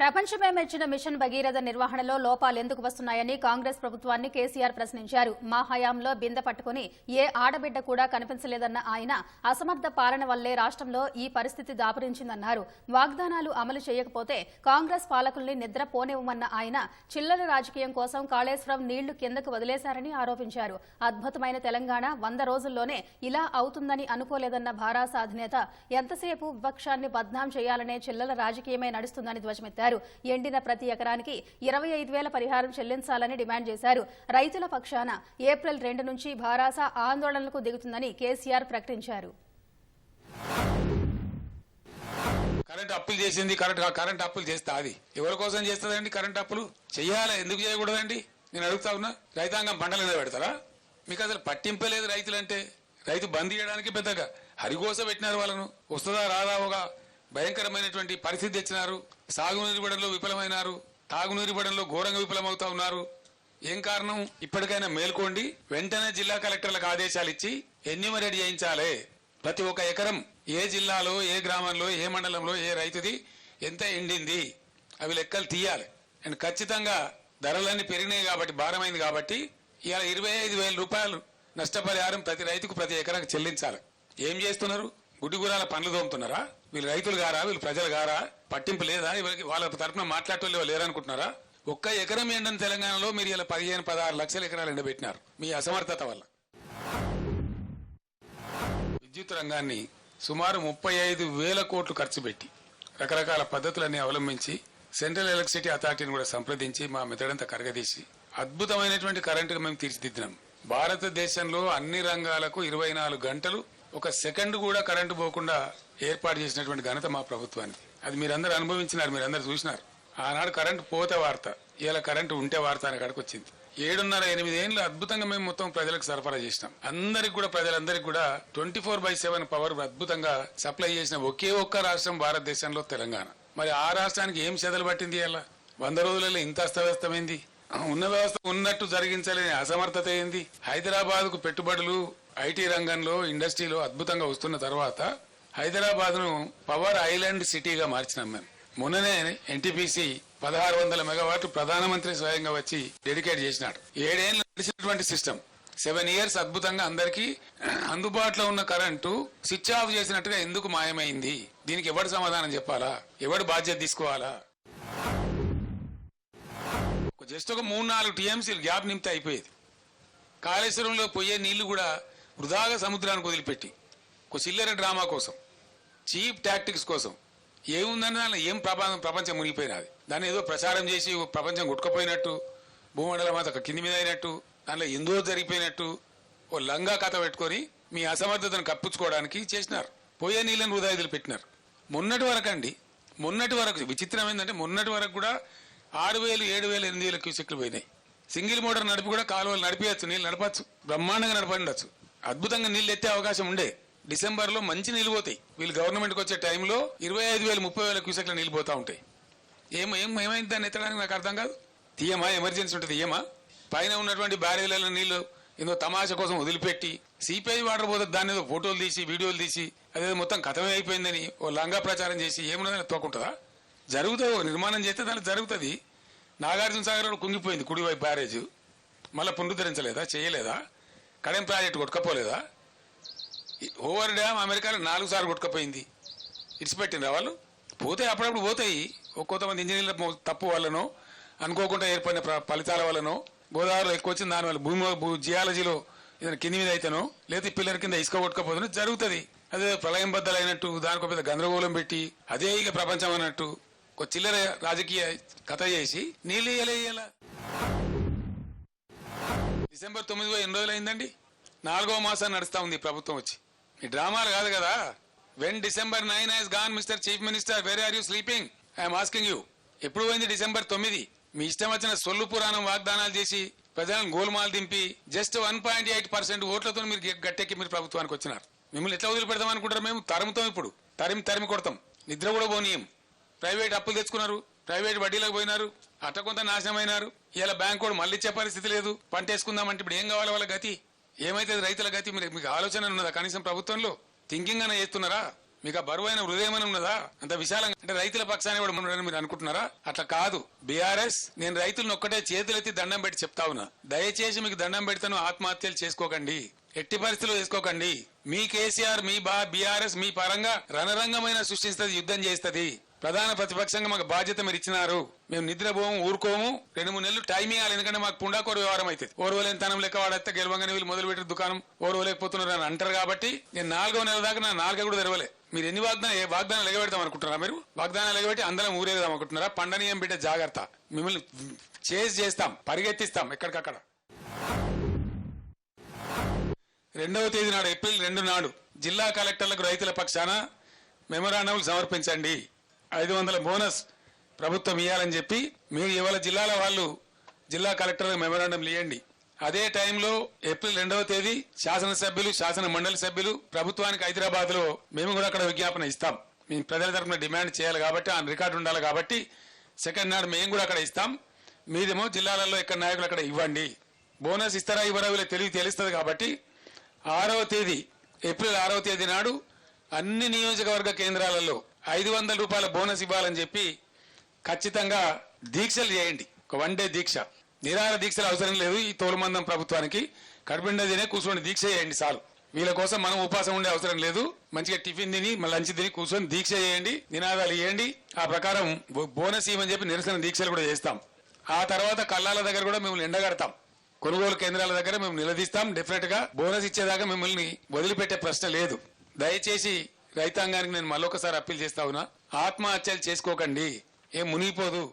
ప్రపంచమే మెచ్చిన మిషన్ భగీరథ నిర్వహణలో లోపాలు ఎందుకు వస్తున్నాయని కాంగ్రెస్ ప్రభుత్వాన్ని కేసీఆర్ ప్రశ్నించారు. మా హయాంలో బిందె పట్టుకుని ఏ ఆడబిడ్డ కూడా కనిపించలేదన్న ఆయన అసమర్థ పాలన వల్లే రాష్ట్రంలో ఈ పరిస్థితి దాపురించిందన్నారు. వాగ్దానాలు అమలు చేయకపోతే కాంగ్రెస్ పాలకుల్ని నిద్ర పోనివ్వమన్న ఆయన చిల్లర రాజకీయం కోసం కాళేశ్వరం నీళ్ళు కిందకు వదిలేశారని ఆరోపించారు. అద్భుతమైన తెలంగాణ వంద రోజుల్లోనే ఇలా అవుతుందని అనుకోలేదన్న భారాస అధినేత ఎంతసేపు విపక్షాన్ని బద్నాం చేయాలనే చిల్లర రాజకీయమే నడుస్తుందని ధ్వజమెత్తారు. ఎండిన ప్రతి ఎకరానికి ఇరవై ఐదు వేల పరిహారం చెల్లించాలని డిమాండ్ చేశారు. రైతుల పక్షాన ఏప్రిల్ రెండు నుంచి భారాస ఆందోళనలకు దిగుతుందని కేసీఆర్ ప్రకటించారు. కరెంట్ అప్పులు చేసింది కరెంట్ కరెంట్ అప్పులు చేస్తా అది. ఎవరి కోసం చేస్తుందండి కరెంట్ అప్పులు? చెయ్యాలా ఎందుకు చేయకూడదండి? నేను అడుగుతా ఉన్నా. రైతాంగం పంటలు మీద పెడతారా? మీకు అసలు పట్టింపలేదు రైతులంటే. రైతు బంద్ చేయడానికి పెద్దగా. హరిగోస పెట్టినారు వాళ్ళను. వస్తుందా రాదా ఒక భయంకరమైనటువంటి పరిస్థితి తెచ్చినారు. సాగునీరు బడంలో విఫలమైనారు తాగునీరు బడంలో ఘోరంగా విఫలమవుతా ఉన్నారు. ఏం కారణం? ఇప్పటికైనా మేల్కోండి వెంటనే జిల్లా కలెక్టర్లకు ఆదేశాలు ఇచ్చి ఎన్యూమరేట్ చేయించాలి. ప్రతి ఒక్క ఎకరం ఏ జిల్లాలో ఏ గ్రామంలో ఏ మండలంలో ఏ రైతుది ఎంత ఎండింది? అవి లెక్కలు తీయాలి. అండ్ ఖచ్చితంగా ధరలన్నీ పెరిగినాయి కాబట్టి భారమైంది కాబట్టి ఇలా ఇరవై ఐదు వేల రూపాయలు నష్టపరిహారం ప్రతి రైతుకు ప్రతి ఎకరాకు చెల్లించాలి. ఏం చేస్తున్నారు? గుడ్డిగురాల పనులు తోముతున్నారా? వీళ్ళు రైతులు గారా? వీళ్ళు ప్రజలు గారా? పట్టింపు లేదా? వీళ్ళకి వాళ్ళ తరపున మాట్లాడటం లేరనుకుంటున్నారా? ఒక్క ఎకరం ఎండని తెలంగాణలో మీరు ఇలా పదిహేను పదహారు లక్షల ఎకరాలు ఎండబెట్టినారు. మీ అసమర్థత వల్ల. విద్యుత్ రంగాన్ని సుమారు ముప్పై ఐదు వేల కోట్లు ఖర్చు పెట్టి రకరకాల పద్ధతులన్నీ అవలంబించి సెంట్రల్ ఎలక్ట్రిసిటీ అథారిటీని కూడా సంప్రదించి మా మెదడంతా కరగదీసి అద్భుతమైనటువంటి కరెంటుకు మేము తీర్చిదిద్దినాం. భారతదేశంలో అన్ని రంగాలకు ఇరవై నాలుగు గంటలు ఒక సెకండ్ కూడా కరెంటు పోకుండా ఏర్పాటు చేసినటువంటి ఘనత మా ప్రభుత్వానికి అది మీరందరూ అనుభవించినారు మీరందరూ చూసినారు. ఆనాడు కరెంటు పోతే వార్త ఇలా కరెంటు ఉంటే వార్త అనే కాడికి వచ్చింది. ఏడున్నర ఎనిమిది ఏళ్ళు అద్భుతంగా మేము మొత్తం ప్రజలకు సరఫరా చేసినాం. అందరికి కూడా ప్రజలందరికీ కూడా twenty four by seven power అద్భుతంగా సప్లై చేసిన ఒకే ఒక్క రాష్ట్రం భారతదేశంలో తెలంగాణ. మరి ఆ రాష్ట్రానికి ఏం చెదలు పట్టింది అలా వంద రోజులలో ఇంత అస్తవ్యస్తమైంది ఉన్న వ్యవస్థ ఉన్నట్టు జరిగించలేని అసమర్థత ఏంది? హైదరాబాద్కు పెట్టుబడులు ఐటీ రంగంలో ఇండస్ట్రీలో అద్భుతంగా వస్తున్న తర్వాత హైదరాబాద్ను పవర్ ఐలాండ్ సిటీగా మార్చినాం మేము. మొన్ననే ఎన్టీపీసీ పదహారు వందల మెగావాట్ ప్రధానమంత్రి స్వయంగా వచ్చి డెడికేట్ చేసినాడు. ఏడేళ్ళు నడిచినటువంటి సిస్టమ్. సెవెన్ ఇయర్స్ అద్భుతంగా అందరికీ అందుబాటులో ఉన్న కరెంటు స్విచ్ ఆఫ్ చేసినట్టుగా ఎందుకు మాయమైంది? దీనికి ఎవడు సమాధానం చెప్పాలా? ఎవడు బాధ్యత తీసుకోవాలా? జస్ట్ ఒక మూడు నాలుగు టీఎంసీలు గ్యాప్ నింపితే అయిపోయేది. కాళేశ్వరంలో పోయే నీళ్ళు కూడా వృధాగా సముద్రానికి వదిలిపెట్టి. చిల్లర డ్రామా కోసం చీప్ టాక్టిక్స్ కోసం. ఏముందని ఏం ప్రపంచం ప్రపంచం మునిగిపోయినది దాన్ని ఏదో ప్రచారం చేసి ఓ ప్రపంచం కొట్టుకుపోయినట్టు భూమండలం అంతా కింది మీద అయినట్టు దానిలో ఎందో జరిగిపోయినట్టు ఓ లంగా కథ పెట్టుకొని మీ అసమర్థతను కప్పించుకోవడానికి చేసినారు. పోయే నీళ్ళని వృధా పెట్టినారు. మొన్నటి వరకు అండి మొన్నటి వరకు విచిత్రం ఏంటంటే మొన్నటి వరకు కూడా ఆరు వేలు ఏడు వేలు ఎనిమిది వేల క్యూసెక్లు పోయినాయి. సింగిల్ మోటార్ నడిపి కూడా కాలువలు నడిపించచ్చు నీళ్ళు నడపచ్చు బ్రహ్మాండంగా నడపండొచ్చు. అద్భుతంగా నీళ్ళు ఎత్తే అవకాశం ఉండే. డిసెంబర్లో మంచి నిలిపోతాయి వీళ్ళు గవర్నమెంట్కి వచ్చే టైంలో ఇరవై ఐదు వేలు ముప్పై వేల క్యూసెక్లు నిలిపోతూ ఉంటాయి. ఏం ఏం ఏమైంది దాన్ని ఎత్తడానికి నాకు అర్థం కాదు. తీయమా? ఎమర్జెన్సీ ఉంటుంది తీయమా? పైన ఉన్నటువంటి బ్యారేజ్లలో నీళ్ళు ఏదో తమాషా కోసం వదిలిపెట్టి సిపిఐ వాటర్ పోతే దాని ఏదో ఫోటోలు తీసి వీడియోలు తీసి అదే మొత్తం కథమే అయిపోయిందని ఓ లంగా ప్రచారం చేసి ఏమున్నదని తోకుంటుందా? జరుగుతుంది ఓ నిర్మాణం చేస్తే దానికి జరుగుతుంది. నాగార్జున సాగర్ కూడా కుంగిపోయింది కుడివైపు బ్యారేజ్. మళ్ళీ పునరుద్ధరించలేదా చేయలేదా? కడెం ప్రాజెక్టు కొట్టుకపోలేదా? ఓవర్ డ్యామ్ అమెరికాలో నాలుగు సార్లు కొట్టుకపోయింది. ఇడిచిపెట్టిండ్రా వాళ్ళు? పోతే అప్పుడప్పుడు పోతాయి. కొంతమంది ఇంజనీర్ల తప్పు వల్లనో అనుకోకుండా ఏర్పడిన ఫలితాల వల్లనో గోదావరిలో ఎక్కువ వచ్చింది దానివల్ల భూమి భూ జియాలజీలో ఏదైనా కింది మీద అయితేనో లేదా పిల్లల కింద ఇసుక కొట్టుకపోతున్నా జరుగుతుంది. అదే ప్రళయం బద్దలైనట్టు దానికి పెద్ద గందరగోళం పెట్టి అదే ఇక ప్రపంచం అన్నట్టు ఒక చిల్లర రాజకీయ కథ చేసి నీళ్ళు ఇయ్యలే డిసెంబర్ తొమ్మిది ఎన్ని రోజులు అయిందండి నాలుగో మాసాన్ని నడుస్తా ఉంది ప్రభుత్వం వచ్చి. ఈ డ్రామాలు కాదు కదా. When December nine has gone mister chief minister where are you sleeping I'm asking you ఎప్పుడు పోయింది డిసెంబర్ తొమ్మిది? మీ ఇష్టం వచ్చిన సొల్లు పురాణం వాగ్దానాలు చేసి ప్రజలను గోల్మాల్ దింపి just one point eight percent ఓట్లతో మీరు గట్టెక్కి మీరు ప్రభుత్వానికి వచ్చినారు. మిమ్మల్ని ఎట్లా వదిలిపెడదాం అనుకుంటారు మేము? తరుముతాం ఇప్పుడు. తరిమి తరిమి కొడతాం. నిద్ర కూడా పోనీయం. ప్రైవేట్ అప్పులు తెచ్చుకున్నారు. ప్రైవేట్ వడ్డీలకు పోయినారు. అట్ట కొంత నాశనమైనారు. ఇలా బ్యాంక్ కూడా మళ్ళీ ఇచ్చే పరిస్థితి లేదు. పంట వేసుకుందామంటే ఇప్పుడు ఏం కావాలి వాళ్ళ గతి? ఏమైతే రైతుల గతి? మీరు మీకు ఆలోచన ఉన్నదా? కనీసం ప్రభుత్వంలో? థింకింగ్ అన్న చేస్తున్నారా? మీకు ఆ బరువైన హృదయం అని ఉన్నదా? అంత విశాలంగా అంటే రైతుల పక్షాన్ని కూడా ఉన్నారని మీరు అనుకుంటున్నారా? అట్లా కాదు. బీఆర్ఎస్ నేను రైతులను ఒక్కటే చేతులెత్తి దండం పెట్టి చెప్తా ఉన్నా. దయచేసి మీకు దండం పెడతాను ఆత్మహత్యలు చేసుకోకండి. ఎట్టి పరిస్థితులు చేసుకోకండి. మీ కేసీఆర్ మీ బా బీఆర్ఎస్ మీ పరంగా రణరంగమైన సృష్టిస్తుంది యుద్ధం చేస్తుంది. ప్రధాన ప్రతిపక్షంగా మాకు బాధ్యత మీరు ఇచ్చినారు. మేము నిద్రపోము ఊరుకోము. రెండు మూడు నెలలు టైం ఇవ్వాలి ఎందుకంటే మాకు పుండాకోర వ్యవహారం అయితే ఓర్వలేనితనం లెక్క వాడైతే గెలవంగానే వీళ్ళు మొదలు పెట్టిన దుకాణం. ఓర్వలేకపోతున్నారు అని అంటారు కాబట్టి నేను నాలుగో నెల దాకా నా నాలుగ కూడా తెరవలే. మీరు ఎన్ని వాగ్దానం ఏ వాగ్దానాలు ఎగబెడతాం అనుకుంటున్నారా మీరు? వాగ్దానాలు ఎగబెట్టి అందరం ఊరేదాం అనుకుంటున్నారా? పండనీయం బిడ్డ జాగ్రత్త. మిమ్మల్ని చేసి చేస్తాం పరిగెత్తిస్తాం ఎక్కడికక్కడ. రెండవ తేదీ నాడు ఏప్రిల్ రెండు నాడు జిల్లా కలెక్టర్లకు రైతుల పక్షాన మెమోరాండంలు సమర్పించండి. ఐదు వందల బోనస్ ప్రభుత్వం ఇవ్వాలని చెప్పి మీరు ఇవాళ జిల్లాల వాళ్ళు జిల్లా కలెక్టర్ మెమరాండం ఇవ్వండి అదే టైంలో ఏప్రిల్ రెండవ తేదీ శాసనసభ్యులు శాసన మండలి సభ్యులు ప్రభుత్వానికి హైదరాబాద్లో మేము కూడా అక్కడ విజ్ఞాపన ఇస్తాం. మేము ప్రజల తరఫున డిమాండ్ చేయాలి కాబట్టి ఆ రికార్డు ఉండాలి కాబట్టి సెకండ్ నాడు మేము కూడా అక్కడ ఇస్తాం. మీదేమో జిల్లాలలో ఇక్కడ నాయకులు అక్కడ ఇవ్వండి. బోనస్ ఇస్తారా ఇవ్వరా వీళ్ళకి తెలివి తెలుస్తుంది కాబట్టి ఆరవ తేదీ ఏప్రిల్ ఆరవ తేదీ నాడు అన్ని నియోజకవర్గ కేంద్రాలలో ఐదు వందల రూపాయల బోనస్ ఇవ్వాలని చెప్పి ఖచ్చితంగా దీక్షలు చేయండి. ఒక వన్ డే దీక్ష. నిరాహార దీక్షలు అవసరం లేదు ఈ తోలుమందం ప్రభుత్వానికి. కడుపుండదినే కూర్చొని దీక్ష చేయండి చాలు. వీళ్ళ కోసం మనం ఉపాసం ఉండే అవసరం లేదు. మంచిగా టిఫిన్ తిని మళ్ళీ లంచ్ తిని కూర్చొని దీక్ష చేయండి నినాదాలు ఇవ్వండి ఆ ప్రకారం బో- బోనస్ ఇవ్వని చెప్పి నిరసన దీక్షలు కూడా చేస్తాం. ఆ తర్వాత కళ్ళాల దగ్గర కూడా మిమ్మల్ని ఎండగడతాం. కొనుగోలు కేంద్రాల దగ్గర మేము నిలదీస్తాం. డెఫినెట్గా బోనస్ ఇచ్చేదాకా మిమ్మల్ని వదిలిపెట్టే ప్రశ్న లేదు. దయచేసి రైతాంగానికి నేను మళ్ళొకసారి అప్పీల్ చేస్తా ఉన్నా. ఆత్మహత్యలు చేసుకోకండి. ఏం మునిగిపోదు.